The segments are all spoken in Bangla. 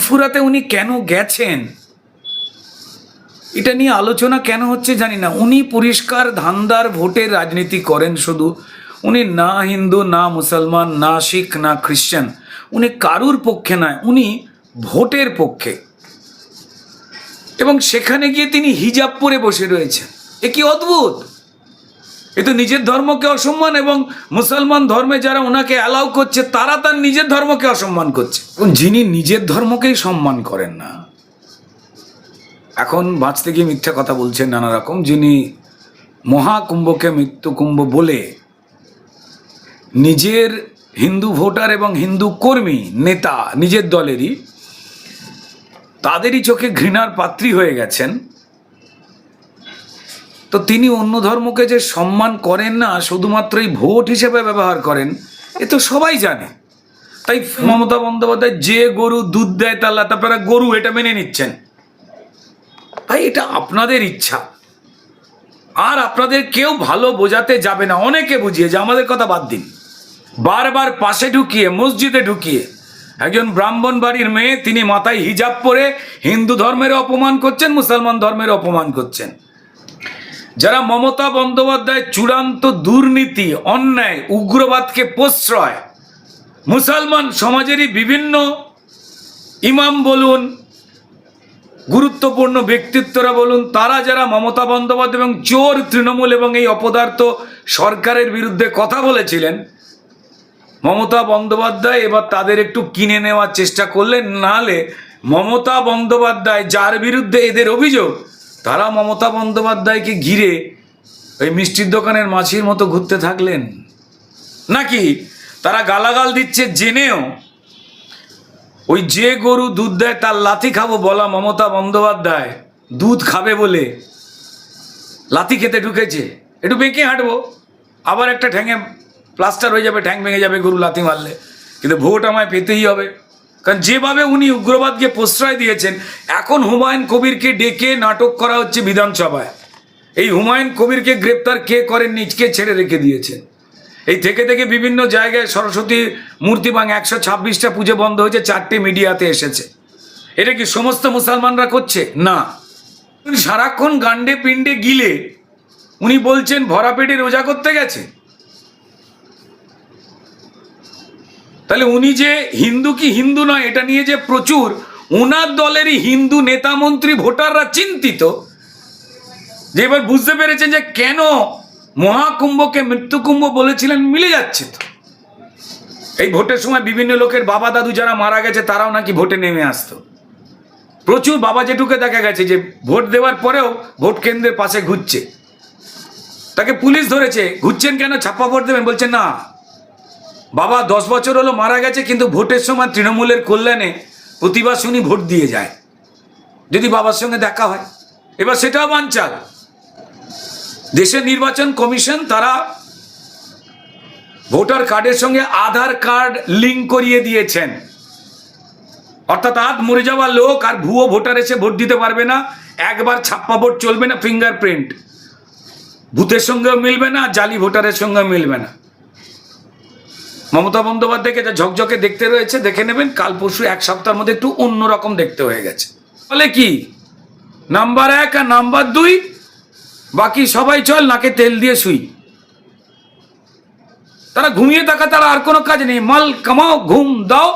ফুরফুরাতে উনি কেন গেছেন? এটা নিয়ে আলোচনা কেন হচ্ছে জানি না। উনি পরিষ্কার ধান্দার ভোটের রাজনীতি করেন শুধু। উনি না হিন্দু, না মুসলমান, না শিখ, না খ্রিশ্চান। উনি কারুর পক্ষে নয়, উনি ভোটের পক্ষে। এবং সেখানে গিয়ে তিনি হিজাব পরে বসে রয়েছেন। এ কি অদ্ভুত? এ তো নিজের ধর্মকে অসম্মান এবং মুসলমান ধর্মে যারা ওনাকে অ্যালাউ করছে, তারা তার নিজের ধর্মকে অসম্মান করছে। যিনি নিজের ধর্মকেই সম্মান করেন না, এখন বাঁচতে গিয়ে মিথ্যা কথা বলছেন নানা রকম, যিনি মহাকুম্ভকে মৃত্যুকুম্ভ বলে নিজের হিন্দু ভোটার এবং হিন্দু কর্মী, নেতা, নিজের দলেরই, তাদেরই চোখে ঘৃণার পাত্রী হয়ে গেছেন। তো তিনি অন্য ধর্মকে যে সম্মান করেন না, শুধুমাত্র এই ভোট হিসেবে ব্যবহার করেন, এ তো সবাই জানে। তাই মমতা বন্দ্যোপাধ্যায় যে গরু দুধ দেয় তাহলে তারপরে গরু এটা মেনে নিচ্ছেন। ভাই, এটা আপনাদের ইচ্ছা। আর আপনাদের কেউ ভালো বোঝাতে যাবে না। অনেকে বুঝিয়ে যে আমাদের কথা বাদ দিন। বারবার পাশে ঢুকিয়ে, মসজিদে ঢুকিয়ে, একজন ব্রাহ্মণ বাড়ির মেয়ে, তিনি মাথায় হিজাব পরে হিন্দু ধর্মের অপমান করছেন, মুসলমান ধর্মের অপমান করছেন। যারা মমতা বন্দ্যোপাধ্যায় চূড়ান্ত দুর্নীতি, অন্যায়, উগ্রবাদকে প্রশ্রয়, মুসলমান সমাজেরই বিভিন্ন ইমাম বলুন, গুরুত্বপূর্ণ ব্যক্তিত্বরা বলুন, তারা যারা মমতা বন্দ্যোপাধ্যায় এবং চোর তৃণমূল এবং এই অপদার্থ সরকারের বিরুদ্ধে কথা বলেছিলেন, মমতা বন্দ্যোপাধ্যায় এবার তাদের একটু কিনে নেওয়ার চেষ্টা করলেন নালে মমতা বন্দ্যোপাধ্যায় যার বিরুদ্ধে এদের অভিযোগ তারা মমতা বন্দ্যোপাধ্যায়কে ঘিরে ওই মিষ্টির দোকানের মাছির মতো ঘুরতে থাকলেন। নাকি? তারা গালাগাল দিচ্ছে জেনেও ওই যে গরু দুধ দেয় তার লাথি খাব বলা মমতা বন্দ্যোপাধ্যায় দুধ খাবে বলে। লাথি খেতে ঢুকেছে। একটু বেঁকে হাঁটবো। আবার একটা ঠ্যাঙে প্লাস্টার হয়ে যাবে, ঠ্যাং ভেঙে যাবে গরু লাথি মারলে। কিন্তু ভোট আমায় পেতেই হবে। কারণ যেভাবে উনি উগ্রবাদকে প্রশ্রয় দিয়েছেন, এখন হুমায়ুন কবিরকে ডেকে নাটক করা হচ্ছে বিধানসভায়। এই হুমায়ুন কবিরকে গ্রেপ্তার কে করেন নিজকে ছেড়ে রেখে দিয়েছেন এই থেকে থেকে বিভিন্ন জায়গায় সরস্বতী মূর্তি ভাঙ, একশো ছাব্বিশটা পুজো বন্ধ হয়েছে, চারটে মিডিয়াতে এসেছে। এটা কি সমস্ত মুসলমানরা করছে? না। সারাক্ষণ গান্ডে পিণ্ডে গিলে উনি বলছেন ভরা পেটে রোজা করতে গেছে? তাহলে উনি যে হিন্দু কি হিন্দু নয়, এটা নিয়ে যে প্রচুর ওনার দলেরই হিন্দু নেতা মন্ত্রী ভোটাররা চিন্তিত। যে এবার বুঝতে পেরেছেন যে কেন মহাকুম্ভকে মৃত্যুকুম্ভ বলেছিলেন, মিলে যাচ্ছে তো। এই ভোটের সময় বিভিন্ন লোকের বাবা দাদু যারা মারা গেছে, তারাও নাকি ভোটে নেমে আসতো। প্রচুর বাবা জেঠুকে দেখা গেছে যে ভোট দেওয়ার পরেও ভোট কেন্দ্রের পাশে ঘুরছে। তাকে পুলিশ ধরেছে, ঘুরছেন কেন, ছাপ্পা ভোট দেবেন বলছেন না। বাবা দশ বছর হলো মারা গেছে, কিন্তু ভোটের সময় তৃণমূলের কল্যাণে প্রতিবার শুনি ভোট দিয়ে যায়। যদি বাবার সঙ্গে দেখা হয়। এবার সেটাও বানচাল। দেশের নির্বাচন কমিশন তারা ভোটার কার্ডের সঙ্গে আধার কার্ড লিঙ্ক করিয়ে দিয়েছেন। অর্থাৎ আধ মরে যাওয়া লোক আর ভুয়ো ভোটার এসে ভোট দিতে পারবে না। একবার ছাপ্পা ভোট চলবে না ফিঙ্গারপ্রিন্ট ভূতের সঙ্গেও মিলবে না, জালি ভোটারের সঙ্গেও মিলবে না। মমতা বন্দ্যোপাধ্যায়কে যা ঝকঝকে দেখতে রয়েছে, দেখে নেবেন, কাল পরশু এক সপ্তাহের মধ্যে একটু অন্যরকম দেখতে হয়ে গেছে। ফলে কি? নাম্বার এক আর নাম্বার দুই, বাকি সবাই চল, নাকে তেল দিয়ে শুই। তারা ঘুমিয়ে থাকা, তারা আর কোনো কাজ নেই। মাল কামাও, ঘুম দাও,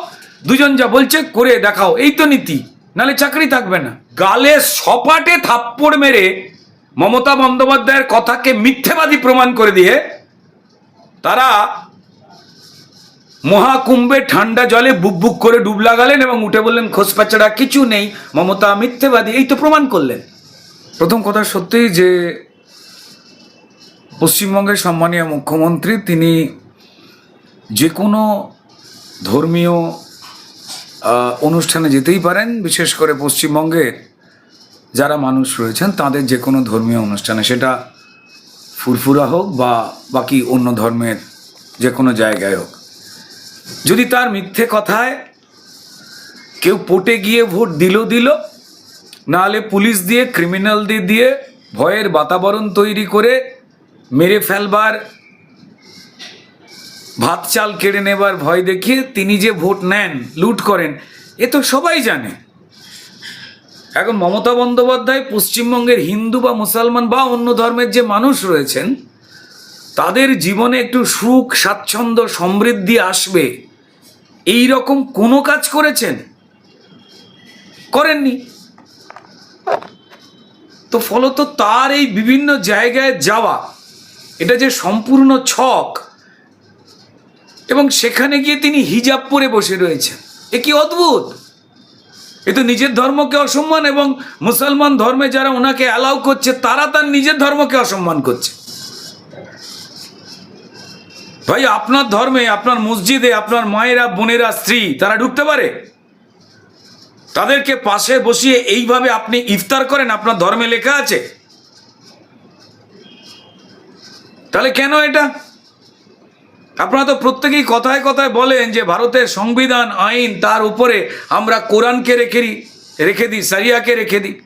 দুজন যা বলছে করে দেখাও। এই তো নীতি, নালে চাকরি থাকবে না। গালে সপাটে থাপ্পড় মেরে মমতা বন্দ্যোপাধ্যায়ের কথাকে মিথ্যেবাদী প্রমাণ করে দিয়ে তারা মহাকুম্ভে ঠান্ডা জলে বুক বুক করে ডুব লাগালেন এবং উঠে বললেন খোসপাচারা কিছু নেই, মমতা মিথ্যেবাদী, এই তো প্রমাণ করলেন। প্রথম কথা সত্যিই যে, পশ্চিমবঙ্গের সম্মানীয় মুখ্যমন্ত্রী, তিনি যে কোনো ধর্মীয় অনুষ্ঠানে যেতেই পারেন, বিশেষ করে পশ্চিমবঙ্গের যারা মানুষ রয়েছেন, তাদের যে কোনো ধর্মীয় অনুষ্ঠানে, সেটা ফুরফুরা হোক বা বাকি অন্য ধর্মের যে কোনো জায়গায় হোক। যদি তার মিথ্যে কথায় কেউ পটে গিয়ে ভোট দিল দিল, নাহলে পুলিশ দিয়ে ক্রিমিনালদের দিয়ে ভয়ের বাতাবরণ তৈরি করে মেরে ফেলবার, ভাত চাল কেড়ে নেবার ভয় দেখিয়ে তিনি যে ভোট নেন, লুট করেন, এ তো সবাই জানে। এখন মমতা বন্দ্যোপাধ্যায় পশ্চিমবঙ্গের হিন্দু বা মুসলমান বা অন্য ধর্মের যে মানুষ রয়েছেন তাদের জীবনে একটু সুখ, স্বাচ্ছন্দ্য, সমৃদ্ধি আসবে। এই রকম কোনো কাজ করেছেন? করেননি। তো ফলত তার এই বিভিন্ন জায়গায় যাওয়া, এটা যে সম্পূর্ণ ছক, এবং সেখানে গিয়ে তিনি হিজাব পরে বসে রয়েছেন। এ কি অদ্ভুত! এ তো নিজের ধর্মকে অসম্মান এবং মুসলমান ধর্মে যারা ওনাকে অ্যালাউ করছে, তারা তার নিজের ধর্মকে অসম্মান করছে। ভাই, আপনার ধর্মে, আপনার মসজিদে, আপনার মায়েরা, বোনেরা, স্ত্রী, তারা ঢুকতে পারে? তাদেরকে পাশে বসিয়ে এইভাবে আপনি ইফতার করেন, আপনার ধর্মে লেখা আছে? তাহলে কেন এটা? আপনারা তো প্রত্যেকেই কথায় কথায় বলেন যে ভারতের সংবিধান, আইন, তার উপরে আমরা কোরআনকে রেখে দিই রেখে দিই সারিয়াকে রেখে দিই।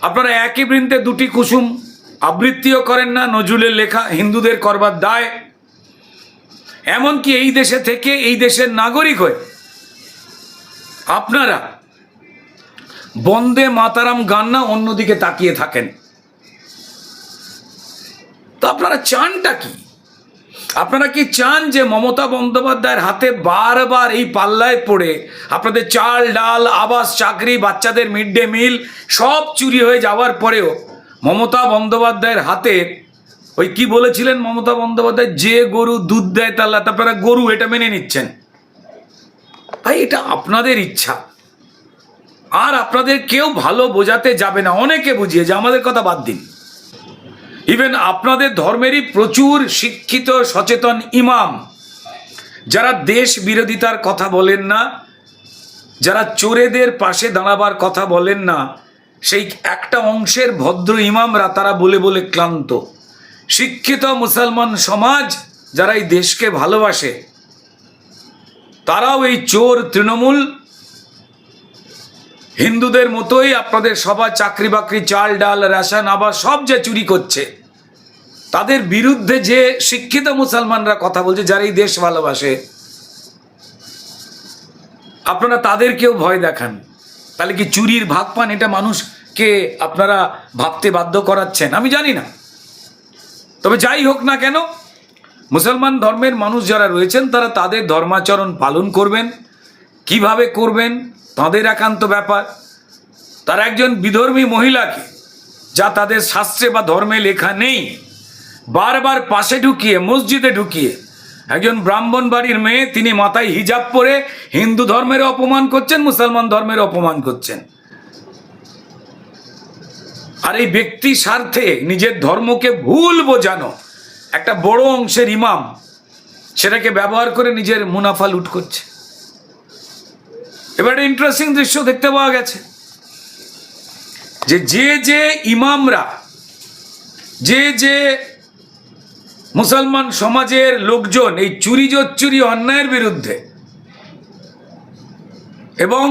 আপনারা একই বৃন্তে দুটি কুসুম আবৃত্তিও করেন না, নজরুলের লেখা হিন্দুদের করবার দায়। এমনকি এই দেশে থেকে এই দেশের নাগরিক হয়ে আপনারা বন্দে মাতারাম গান না অন্যদিকে তাকিয়ে থাকেন। তো আপনারা চানটা কি? আপনারা কি চান যে মমতা বন্দ্যোপাধ্যায়ের হাতে বারবার এই পাল্লায় পড়ে আপনাদের চাল, ডাল, আবাস, চাকরি, বাচ্চাদের মিড ডে মিল সব চুরি হয়ে যাওয়ার পরেও মমতা বন্দ্যোপাধ্যায়ের হাতে, ওই কি বলেছিলেন মমতা বন্দ্যোপাধ্যায়? যে গরু দুধ দেয় তাহলে আপনারা গরু এটা মেনে নিচ্ছেন। ভাই, এটা আপনাদের ইচ্ছা। আর আপনাদের কেউ ভালো বোঝাতে যাবে না, অনেকে বুঝিয়ে যে আমাদের কথা বাদ দিন। ইভেন আপনাদের ধর্মেরই প্রচুর শিক্ষিত, সচেতন ইমাম, যারা দেশ বিরোধিতার কথা বলেন না, যারা চোরেদের পাশে দাঁড়াবার কথা বলেন না সেই একটা অংশের ভদ্র ইমামরা তারা বলে বলে ক্লান্ত। শিক্ষিত মুসলমান সমাজ যারা এই দেশকে ভালোবাসে, তারাও এই চোর তৃণমূল। হিন্দুদের মতোই আপনাদের সবার চাকরি বাকরি, চাল ডাল, রেশন আবার সব যে চুরি করছে, তাদের বিরুদ্ধে যে শিক্ষিত মুসলমানরা কথা বলছে, যারা এই দেশ ভালোবাসে, আপনারা তাদেরকেও ভয় দেখান। তাহলে কি চুরির ভাগ পান এটা মানুষকে আপনারা ভাবতে বাধ্য করাচ্ছেন? আমি জানি না। তবে যাই হোক না কেন, মুসলমান ধর্মের মানুষ যারা রয়েছেন, তারা তাদের ধর্মাচরণ পালন করবেন। কীভাবে করবেন, তাদের একান্ত ব্যাপার। তার একজন বিধর্মী মহিলাকে, যা তাদের শাস্ত্রে বা ধর্মে লেখা নেই, বারবার পাশে ঢুকিয়ে, মসজিদে ঢুকিয়ে একজন ব্রাহ্মণ বাড়ির মেয়ে, তিনি মাথায় হিজাব পরে হিন্দু ধর্মের অপমান করছেন, মুসলমান ধর্মের অপমান করছেন। আর এই ব্যক্তি স্বার্থে নিজের ধর্মকে ভুল বোঝানো, একটা বড় অংশের ইমাম, সেটাকে ব্যবহার করে নিজের মুনাফা লুট করছে। এবার ইন্টারেস্টিং দৃশ্য দেখতে পাওয়া গেছে, যে যে যে ইমামরা, যে যে মুসলমান সমাজের লোকজন এই চুরি চুরি অন্যায়ের বিরুদ্ধে এবং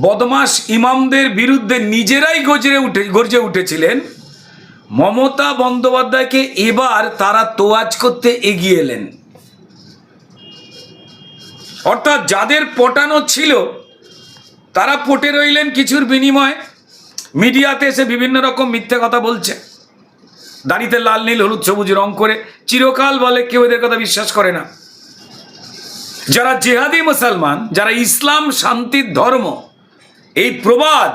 বদমাস ইমামদের বিরুদ্ধে নিজেরাই গজরে উঠে গর্জে উঠেছিলেন, মমতা বন্দ্যোপাধ্যায়কে এবার তারা তোয়াজ করতে এগিয়ে এলেন। অর্থাৎ যাদের পটানো ছিল, তারা পটে রইলেন কিছুর বিনিময়ে। মিডিয়াতে এসে বিভিন্ন রকম মিথ্যে কথা বলছে। দাড়িতে লাল, নীল, হলুদ, সবুজ রং করে চিরকাল বলে কেউ এদের কথা বিশ্বাস করে না। যারা জেহাদি মুসলমান, যারা ইসলাম শান্তির ধর্ম, এই প্রবাদ,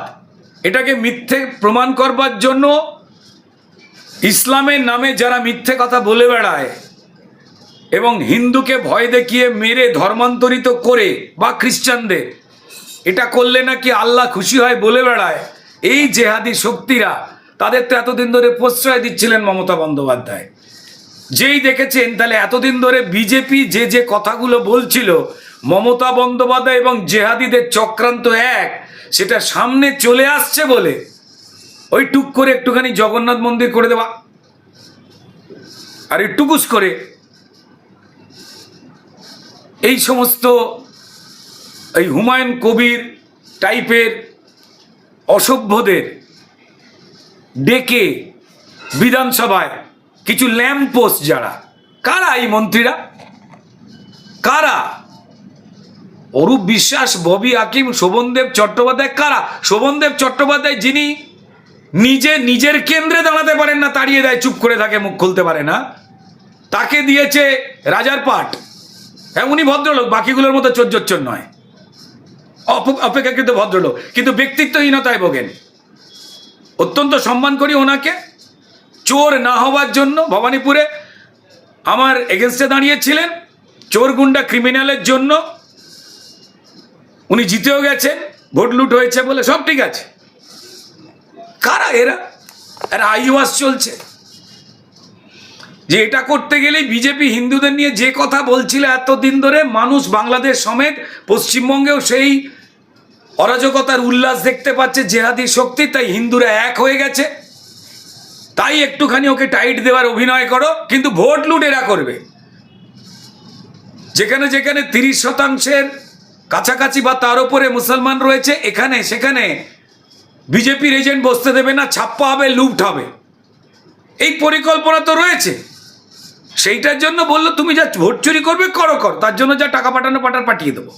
এটাকে মিথ্যে প্রমাণ করবার জন্য ইসলামের নামে যারা মিথ্যে কথা বলে বেড়ায় এবং হিন্দুকে ভয় দেখিয়ে মেরে ধর্মান্তরিত করে বা খ্রিস্টানদের, এটা করলে নাকি আল্লাহ খুশি হয় বলে বেড়ায়। এই জেহাদি শক্তিরা তাদের তো এতদিন ধরে প্রশ্রয় দিচ্ছিলেন মমতা বন্দ্যোপাধ্যায়। যেই দেখেছেন, তাহলে এতদিন ধরে বিজেপি যে যে কথাগুলো বলছিল, মমতা বন্দ্যোপাধ্যায় এবং জেহাদিদের চক্রান্ত এক, সেটা সামনে চলে আসছে বলে ওই টুক করে একটুখানি জগন্নাথ মন্দির করে দেওয়া। আর টুকুস করে এই সমস্ত এই হুমায়ুন কবির টাইপের অসভ্যদের ডেকে বিধানসভায় কিছু ল্যাম্প পোস্ট যারা, কারা এই মন্ত্রীরা? কারা? অরূপ বিশ্বাস, ববি আকিম শোভনদেব চট্টোপাধ্যায়, কারা? শোভনদেব চট্টোপাধ্যায় যিনি নিজে নিজের কেন্দ্রে দাঁড়াতে পারেন না, তাড়িয়ে দেয়, চুপ করে থাকে, মুখ খুলতে পারে না, তাকে দিয়েছে রাজার পাট হ্যাঁ উনি ভদ্রলোক, বাকিগুলোর মতো চোর নয়। অপ- অপেক্ষাকৃত ভদ্রলোক, কিন্তু ব্যক্তিত্বহীনতায় ভোগেন। অত্যন্ত সম্মান করি ওনাকে। চোর না হওয়ার জন্য ভবানীপুরে আমার এগেনস্টে দাঁড়িয়েছিলেন। চোর গুন্ডা ক্রিমিনালের জন্য উনি জিতেও গেছেন, ভোট লুট হয়েছে বলে সব ঠিক আছে। কারা এরা? এরা আইওয়াস চলছে। যে এটা করতে গেলেই বিজেপি হিন্দুদের নিয়ে যে কথা বলছিল এতদিন ধরে, মানুষ বাংলাদেশ সমেত পশ্চিমবঙ্গেও সেই অরাজকতার উল্লাস দেখতে পাচ্ছে জেহাদি শক্তি, তাই হিন্দুরা এক হয়ে গেছে। তাই একটুখানি ওকে টাইট দেওয়ার অভিনয় করো, কিন্তু ভোট লুটেরা করবে। যেখানে যেখানে তিরিশ শতাংশের কাছাকাছি বা তার উপরে মুসলমান রয়েছে, এখানে সেখানে বিজেপির এজেন্ট বসতে দেবে না, ছাপ্পা হবে, লুট হবে। এই পরিকল্পনা তো রয়েছে। সেইটার জন্য বলল, তুমি যা ভোট চুরি করবে, করো, কর। তার জন্য যা টাকা পাঠানো পাঠার পাঠিয়ে দেবো।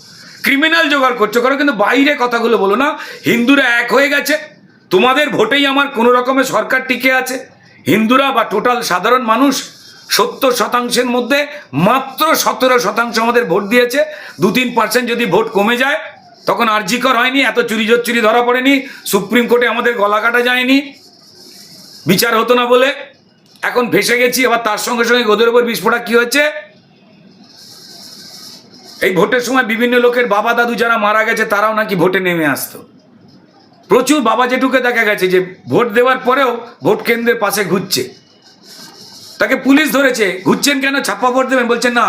ক্রিমিনাল জোগাড় করছ। করো কিন্তু বাইরে কথাগুলো বলো না। হিন্দুরা এক হয়ে গেছে। তোমাদের ভোটেই আমার কোনো রকমের সরকার টিকে আছে। হিন্দুরা বা টোটাল সাধারণ মানুষ সত্তর শতাংশের মধ্যে মাত্র সতেরো শতাংশ আমাদের ভোট দিয়েছে। দু তিন পার্সেন্ট যদি ভোট কমে যায়, তখন আর্জিকর হয়নি, এত চুরি চুরি ধরা পড়েনি, সুপ্রিম কোর্টে আমাদের গলা কাটা যায়নি। বিচার হতো না বলে। এখন ভেসে গেছি আবার তার সঙ্গে সঙ্গে গোদের উপর বিস্ফোরক কি হচ্ছে? এই ভোটের সময় বিভিন্ন লোকের বাবা দাদু যারা মারা গেছে, তারাও নাকি ভোটে নেমে আসতো। প্রচুর বাবা জেঠুকে দেখা গেছে যে ভোট দেওয়ার পরেও ভোট কেন্দ্রের পাশে ঘুরছে। তাকে পুলিশ ধরেছে, ঘুরছেন কেন? ছাপ্পা ভোট দেবেন। বলছে, না।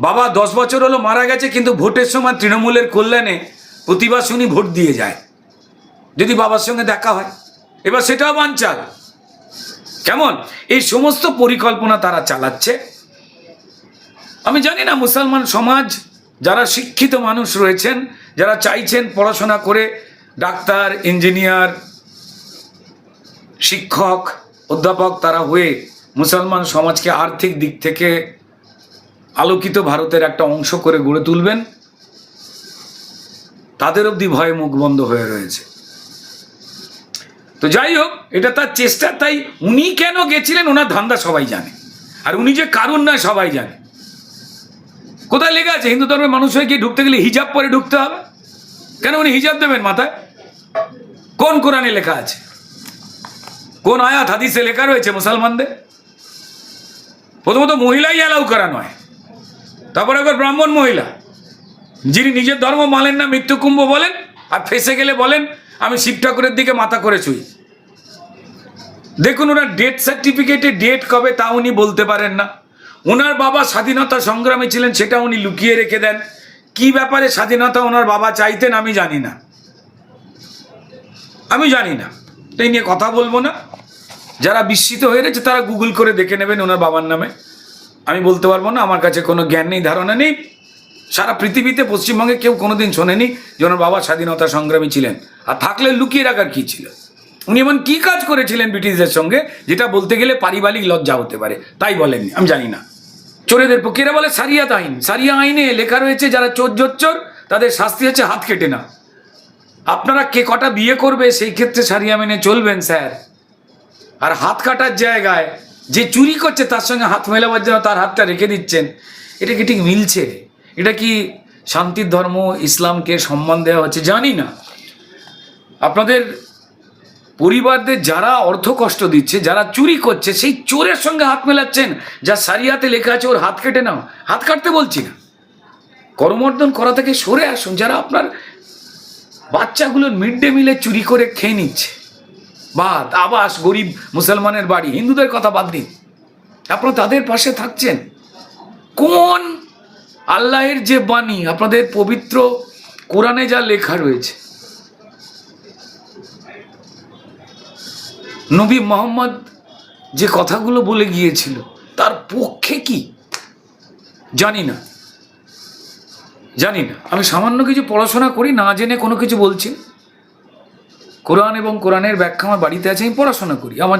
বাবা দশ বছর হলো মারা গেছে, কিন্তু ভোটের সময় তৃণমূলের কল্যাণে প্রতিবার শুনি ভোট দিয়ে যায়। যদি বাবার সঙ্গে দেখা হয়। এবার সেটাও বানচাল। কেমন? এই সমস্ত পরিকল্পনা তারা চালাচ্ছে। আমি জানি না মুসলমান সমাজ, যারা শিক্ষিত মানুষ রয়েছেন, যারা চাইছেন পড়াশোনা করে ডাক্তার, ইঞ্জিনিয়ার, শিক্ষক, অধ্যাপক, তারা হয়ে মুসলমান সমাজকে আর্থিক দিক থেকে আলোকিত ভারতের একটা অংশ করে গড়ে তুলবেন। তাদের অবধি ভয়ে মুখ বন্ধ হয়ে রয়েছে। তো যাই হোক, এটা তার চেষ্টা, তাই উনি কেন গেছিলেন, ওনার ধান্দা সবাই জানে। আর উনি যে কারণ নয়, সবাই জানে। কোথায় লেখা আছে? হিন্দু ধর্মের মানুষ হয়ে গিয়ে ঢুকতে গেলে হিজাব পরে ঢুকতে হবে? কেন উনি হিজাব দেবেন মাথায়? কোন কোরআনে লেখা আছে? কোন আয়াত, হাদিসে লেখা রয়েছে মুসলমানদের? প্রথমত মহিলাই অ্যালাউ করা নয়। তারপরে একবার ব্রাহ্মণ মহিলা। যিনি নিজের ধর্ম মানেন না মৃত্যুকুম্ভ বলেন, আর ফেসে গেলে বলেন, আমি শিব ঠাকুরের দিকে মাথা করে ছুই দেখুন ওনার ডেথ সার্টিফিকেটে ডেট কবে তা উনি বলতে পারেন না। ওনার বাবা স্বাধীনতা সংগ্রামী ছিলেন, সেটা উনি লুকিয়ে রেখে দেন। কি ব্যাপারে স্বাধীনতা ওনার বাবা চাইতেন, আমি জানি না। আমি জানি না। এই নিয়ে কথা বলব না। যারা বিস্মিত হয়ে রয়েছে, তারা গুগল করে দেখে নেবেন ওনার বাবার নামে। আমি বলতে পারব না, আমার কাছে কোনো জ্ঞান নেই, ধারণা নেই। সারা পৃথিবীতে, পশ্চিমবঙ্গে কেউ কোনোদিন শোনেনি যে ওনার বাবা স্বাধীনতা সংগ্রামী ছিলেন। আর থাকলে লুকিয়ে রাখার কী ছিল? উনি এমন কী কাজ করেছিলেন ব্রিটিশদের সঙ্গে, যেটা বলতে গেলে পারিবারিক লজ্জা হতে পারে? তাই বলেননি, আমি জানি না। চোরেদের পক্ষে। এরা বলে সারিয়াত আইন। সারিয়া আইনে লেখা রয়েছে, যারা চোর জোচ্চোর তাদের শাস্তি হচ্ছে, হাত কেটে না আপনারা কে কটা বিয়ে করবে, সেই ক্ষেত্রে সারিয়া মেনে চলবেন, স্যার। আর হাত কাটার জায়গায়, যে চুরি করছে, তার সঙ্গে হাত মেলাবার জন্য তার হাতটা রেখে দিচ্ছেন। এটা কি ঠিক মিলছে? এটা কি শান্তির ধর্ম, ইসলামকে সম্মান দেওয়া হচ্ছে? জানি না। আপনাদের পরিবারদের যারা অর্থ কষ্ট দিচ্ছে, যারা চুরি করছে, সেই চোরের সঙ্গে হাত মেলাচ্ছেন, যা সারিয়াতে লেখা আছে, ওর হাত কেটে নাও। হাত কাটতে বলছি না। করমর্দন করা থেকে সরে আসুন, যারা আপনার বাচ্চাগুলোর মিড ডে মিলে চুরি করে খেয়ে নিচ্ছে। বাদ, আবাস, গরিব, মুসলমানের বাড়ি, হিন্দুদের কথা বাদ দিন। আপনারা তাদের পাশে থাকছেন। কোন আল্লাহের যে বাণী, আপনাদের পবিত্র কোরআনে যা লেখা রয়েছে নবী মোহাম্মদ যে কথাগুলো বলে গিয়েছিল, তার পক্ষে কি? জানি না। জানি না। আমি সামান্য কিছু পড়াশোনা করি, না জেনে কোনো কিছু বলছি। কোরআন এবং কোরআনের ব্যাখ্যা আমার বাড়িতে আছে, আমি পড়াশোনা করি। আমার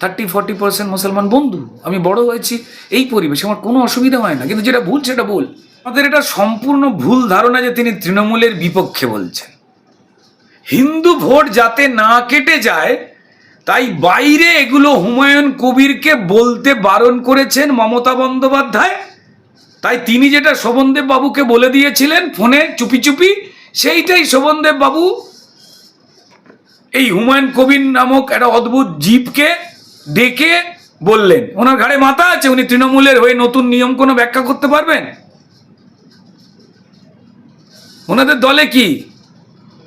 থার্টি, ফর্টি পার্সেন্ট মুসলমান বন্ধু। আমি বড় হয়েছি এই পরিবেশে, আমার কোনো অসুবিধা হয় না। কিন্তু যেটা ভুল, সেটা ভুল। আমাদের এটা সম্পূর্ণ ভুল ধারণা যে তিনি তৃণমূলের বিপক্ষে বলছেন। হিন্দু ভোট যাতে না কেটে যায় তাই বাইরে এগুলো হুমায়ুন কবিরকে বলতে বারণ করেছেন মমতা বন্দ্যোপাধ্যায়। তাই তিনি যেটা শোভনদেব বাবুকে বলে দিয়েছিলেন ফোনে চুপি চুপি, সেইটাই শোভনদেব বাবু। এই হুমায়ুন কবির নামক একটা অদ্ভুত জীবকে ডেকে বললেন। ওনার ঘাড়ে মাথা আছে, উনি তৃণমূলের হয়ে নতুন নিয়ম কোনো ব্যাখ্যা করতে পারবেন? ওনাদের দলে কি?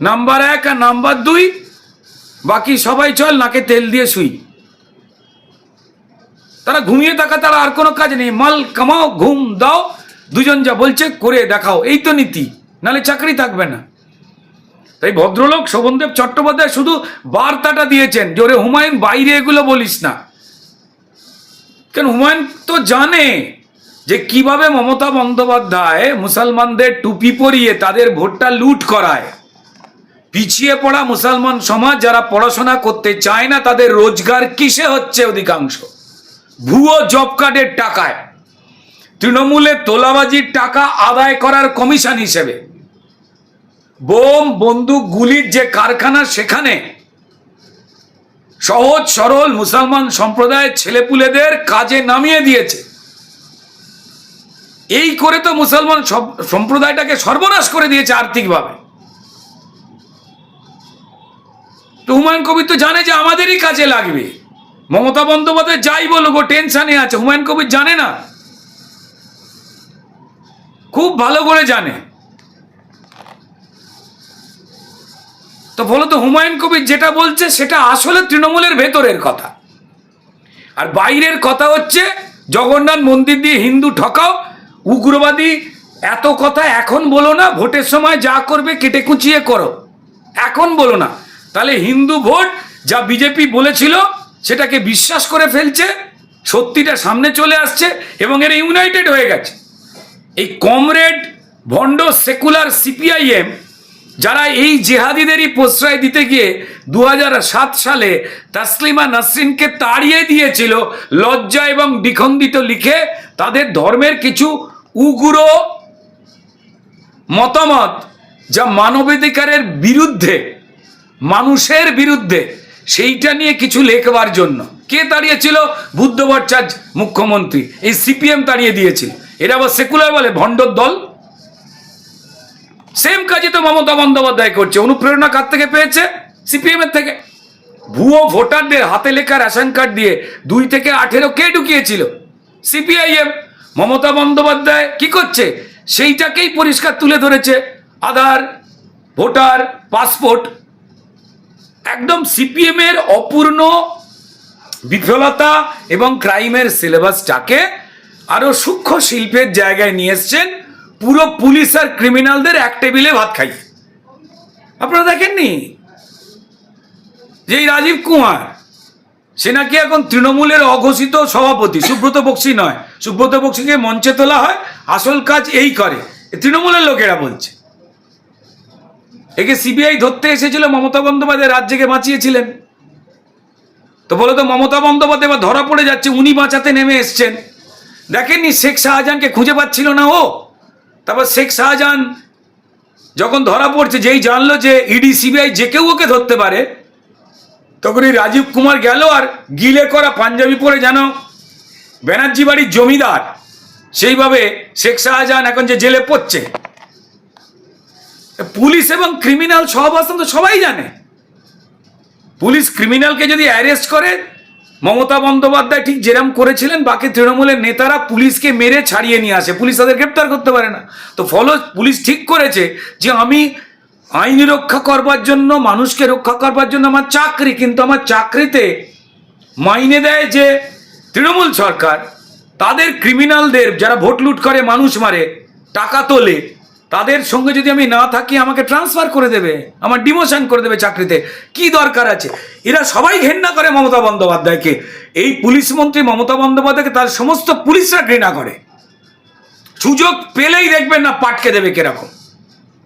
নাম্বার এক আর নাম্বার দুই বাকি সবাই চল, নাকে তেল দিয়ে শুই। তারা ঘুমিয়ে থাকা, তারা আর কোনো কাজ নেই। মাল কামাও, ঘুম দাও, দুজন যা বলছে করে দেখাও। এই তো নীতি, নালে চাকরি থাকবে না। তাই ভদ্রলোক শোভনদেব চট্টোপাধ্যায় শুধু বার্তাটা দিয়েছেন ওরে হুমায়ুন, বাইরে এগুলো বলিস না। কেন হুমায়ুন তো জানে যে কীভাবে মমতা বন্দ্যোপাধ্যায় মুসলমানদের টুপি পরিয়ে তাদের ভোটটা লুট করায়। পিছিয়ে পড়া মুসলমান সমাজ যারা পড়াশোনা করতে চায় না, তাদের রোজগার কিসে হচ্ছে অধিকাংশ? ভুয়ো জব কার্ডের টাকায়। তৃণমূলের তোলাবাজির টাকা আদায় করার কমিশন হিসেবে। বোম, বন্দুক, গুলির যে কারখানা সেখানে সহজ, সরল মুসলমান সম্প্রদায়ের ছেলেপুলেদের কাজে নামিয়ে দিয়েছে। এই করে তো মুসলমান সম্প্রদায়টাকে সর্বনাশ করে দিয়েছে আর্থিকভাবে। তো হুমায়ুন কবির তো জানে যে আমাদেরই কাজে লাগবে। মমতা বন্দ্যোপাধ্যায় যাই বলুক, ও টেনশনে আছে, হুমায়ুন কবির জানে না? খুব ভালো করে জানে। তো ফলত হুমায়ুন কবির যেটা বলছে, সেটা আসলে তৃণমূলের ভেতরের কথা। আর বাইরের কথা হচ্ছে, জগন্নাথ মন্দির দিয়ে হিন্দু ঠকাও, উগ্রবাদী এত কথা এখন বলো না, ভোটের সময় যা করবে, কেটে কুচিয়ে করো। এখন বলো না। তাহলে হিন্দু ভোট যা বিজেপি বলেছিল সেটাকে বিশ্বাস করে ফেলছে, সত্যিটা সামনে চলে আসছে এবং এরা ইউনাইটেড হয়ে গেছে। এই কমরেড, ভণ্ড সেকুলার সিপিআইএম যারা এই জেহাদিদেরই প্রশ্রয় দিতে গিয়ে দু হাজার সাত সালে তাসলিমা নাসরিনকে তাড়িয়ে দিয়েছিল, লজ্জা এবং দ্বিখণ্ডিত লিখে তাদের ধর্মের কিছু উগ্র মতামত যা মানবাধিকারের বিরুদ্ধে মানুষের বিরুদ্ধে সেইটা নিয়ে কিছু লেখবার জন্য। কে তাড়িয়েছিল বুদ্ধ ভট্টাচার্য মুখ্যমন্ত্রী। এই সিপিএম তাড়িয়ে দিয়েছিল। এরা আবার সেকুলার বলে, ভণ্ডর দল। সেম কাজই তো মমতা বন্দ্যোপাধ্যায় করছে। অনুপ্রেরণা কার থেকে পেয়েছে? সিপিএম এর থেকে। ভুয়ো ভোটারদের হাতে লেখা রেশন কার্ড দিয়ে দুই থেকে আঠেরো কে ঢুকিয়েছিল? সিপিআইএম। মমতা বন্দ্যোপাধ্যায় কি করছে? সেইটাকেই পরিষ্কার তুলে ধরেছে। Aadhaar, voter, passport. একদম সিপিএম এর অপূর্ণ বিফলতা এবং ক্রাইমের সিলেবাসটাকে আরও সূক্ষ্ম শিল্পের জায়গায় নিয়ে এসছেন পুরো পুলিশ আর ক্রিমিনালদের এক টেবিলে ভাত খাই। আপনারা দেখেননি? যে রাজীব কুমার, সে নাকি এখন তৃণমূলের অঘোষিত সভাপতি, সুব্রত বক্সি নয়। সুব্রত বক্সিকে মঞ্চে তোলা হয়, আসল কাজ এই করে। তৃণমূলের লোকেরা বলছে। একে সিবিআই ধরতে এসেছিল, মমতা বন্দ্যোপাধ্যায় রাজ্যকে বাঁচিয়েছিলেন। তো বলো তো, মমতা বন্দ্যোপাধ্যায় এবার ধরা পড়ে যাচ্ছে, উনি বাঁচাতে নেমে এসছেন। দেখেননি শেখ শাহজাহানকে খুঁজে পাচ্ছিল না ও। তারপর শেখ শাহজাহান যখন ধরা পড়ছে, যেই জানলো যে ইডি, সিবিআই যে কেউ ওকে ধরতে পারে তখন এই রাজীব কুমার গেল আর গিলে করা পাঞ্জাবি পরে যেন ব্যানার্জি বাড়ির জমিদার। সেইভাবে শেখ শাহজাহান এখন যে জেলে পড়ছে। পুলিশ এবং ক্রিমিনাল সহবাসন তো সবাই জানে। পুলিশ ক্রিমিনালকে যদি অ্যারেস্ট করে, মমতা বন্দ্যোপাধ্যায় ঠিক যেরম করেছিলেন, বাকি তৃণমূলের নেতারা পুলিশকে মেরে ছাড়িয়ে নিয়ে আসে। পুলিশ তাদের গ্রেপ্তার করতে পারে না। তো ফলো, পুলিশ ঠিক করেছে যে আমি আইন রক্ষা করবার জন্য, মানুষকে রক্ষা করবার জন্য আমার চাকরি, কিন্তু আমার চাকরিতে মাইনে দেয় যে তৃণমূল সরকার, তাদের ক্রিমিনালদের যারা ভোট লুট করে, মানুষ মারে, টাকা তোলে তাদের সঙ্গে যদি আমি না থাকি, আমাকে ট্রান্সফার করে দেবে, আমার ডিমোশন করে দেবে চাকরিতে। কি দরকার আছে? এরা সবাই ঘেন্না করে মমতা বন্দ্যোপাধ্যায়কে। এই পুলিশ মন্ত্রী মমতা বন্দ্যোপাধ্যায়কে তার সমস্ত পুলিশরা ঘৃণা করে। সুযোগ পেলেই দেখবেন না পাটকে দেবে কীরকম।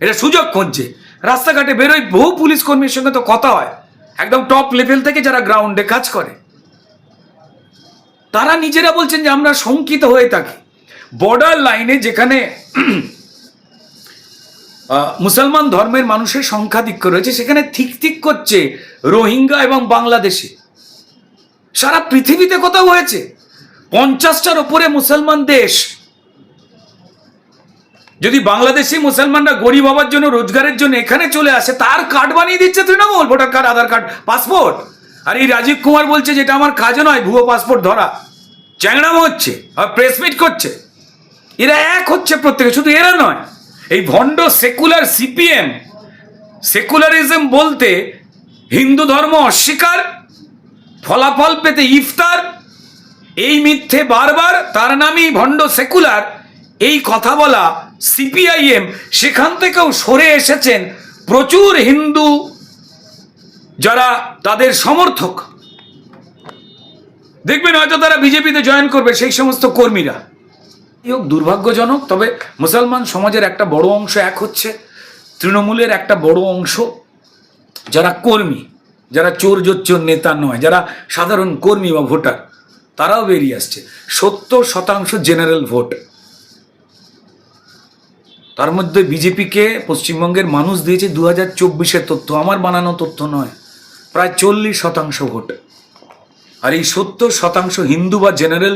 এটা সুযোগ খুঁজছে। রাস্তাঘাটে বেরোয় বহু পুলিশ কর্মীর সঙ্গে তো কথা হয়। একদম টপ লেভেল থেকে যারা গ্রাউন্ডে কাজ করে। তারা নিজেরা বলছেন যে আমরা শঙ্কিত হয়ে থাকি। বর্ডার লাইনে যেখানে মুসলমান ধর্মের মানুষের সংখ্যাধিক্য রয়েছে, সেখানে ঠিক ঠিক করছে রোহিঙ্গা এবং বাংলাদেশে। সারা পৃথিবীতে কোথাও হয়েছে? পঞ্চাশটার ওপরে মুসলমান দেশ। যদি বাংলাদেশি মুসলমানরা গরিব হওয়ার জন্য, রোজগারের জন্য এখানে চলে আসে, তার কার্ড বানিয়ে দিচ্ছে Trinamool voter card Aadhaar card passport আর এই রাজীব কুমার বলছে যেটা আমার কাজও নয়, ভুয়ো পাসপোর্ট ধরা। চ্যাংড়ামো হচ্ছে, আর প্রেস মিট করছে। এরা এক হচ্ছে প্রত্যেকে, শুধু এরা নয়। এই ভণ্ড সেকুলার সিপিএম সেকুলারিজম বলতে হিন্দু ধর্ম অস্বীকার, ফলাফল পেতে ইফতার, এই মিথ্যে বারবার, তার নামই ভণ্ড সেকুলার এই কথা বলা সিপিআইএম সেখান থেকেও সরে এসেছেন প্রচুর হিন্দু যারা তাদের সমর্থক। দেখবেন হয়তো তারা বিজেপিতে জয়েন করবে, সেই সমস্ত কর্মীরা। হোক, দুর্ভাগ্যজনক, তবে মুসলমান সমাজের একটা বড় অংশ এক হচ্ছে, তৃণমূলের একটা বড় অংশ যারা কর্মী, যারা চোর জোচ্চোর নেতা নয়, যারা সাধারণ কর্মী বা ভোটার, তারাও বেরিয়ে আসছে। সত্তর শতাংশ জেনারেল ভোট। তার মধ্যে বিজেপিকে পশ্চিমবঙ্গের মানুষ দিয়েছে দু হাজার চব্বিশের তথ্য, আমার বানানো তথ্য নয়, প্রায় চল্লিশ শতাংশ ভোট। আর এই সত্তর শতাংশ হিন্দু বা জেনারেল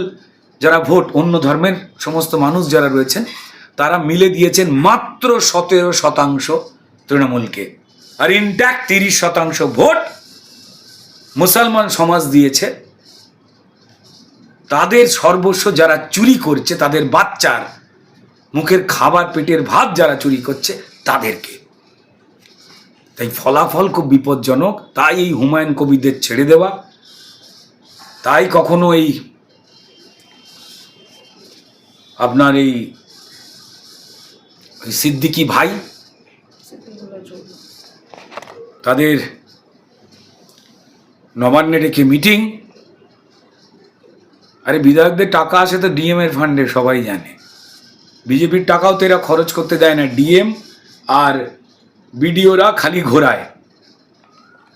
যারা ভোট, অন্য ধর্মের সমস্ত মানুষ যারা রয়েছেন, তারা মিলে দিয়েছেন মাত্র সতেরো শতাংশ তৃণমূলকে। আর ইনট্যাক্ট তিরিশ শতাংশ ভোট মুসলমান সমাজ দিয়েছে। তাদের সর্বস্ব যারা চুরি করছে, তাদের বাচ্চার মুখের খাবার, পেটের ভাত যারা চুরি করছে, তাদেরকে। তাই ফলাফল খুব বিপজ্জনক। তাই এই হুমায়ুন কবিদের ছেড়ে দেওয়া। তাই কখনো এই আপনার এই সিদ্দিকি ভাই? তাদের নবান্নে রেখে মিটিং। আরে বিধায়কদের টাকা আসে তো ডিএম এর ফান্ডে সবাই জানে। বিজেপির টাকাও তো এরা খরচ করতে দেয় না, ডিএম আর বিডিওরা খালি ঘোরায়।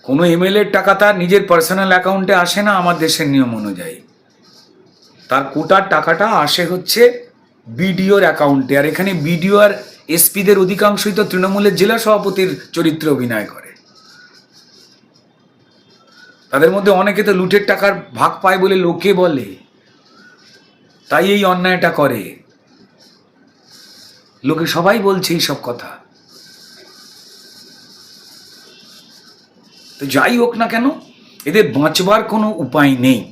কোনো এমএলএর টাকা তার নিজের পার্সোনাল অ্যাকাউন্টে আসে না, আমার দেশের নিয়ম অনুযায়ী। তার কোটার টাকাটা আসে হচ্ছে বিডিওর অ্যাকাউন্টে। আর এখানে বিডিও আর এসপিদের অধিকাংশই তো তৃণমূলের জেলা সভাপতির চরিত্রে অভিনয় করে। তাদের মধ্যে অনেকে তো লুটের টাকার ভাগ পায় বলে লোকে বলে। তাই এই অন্যায়টা করে। লোকে সবাই বলছে এইসব কথা। তো যাই হোক না কেন, এদের বাঁচবার কোনো উপায় নেই।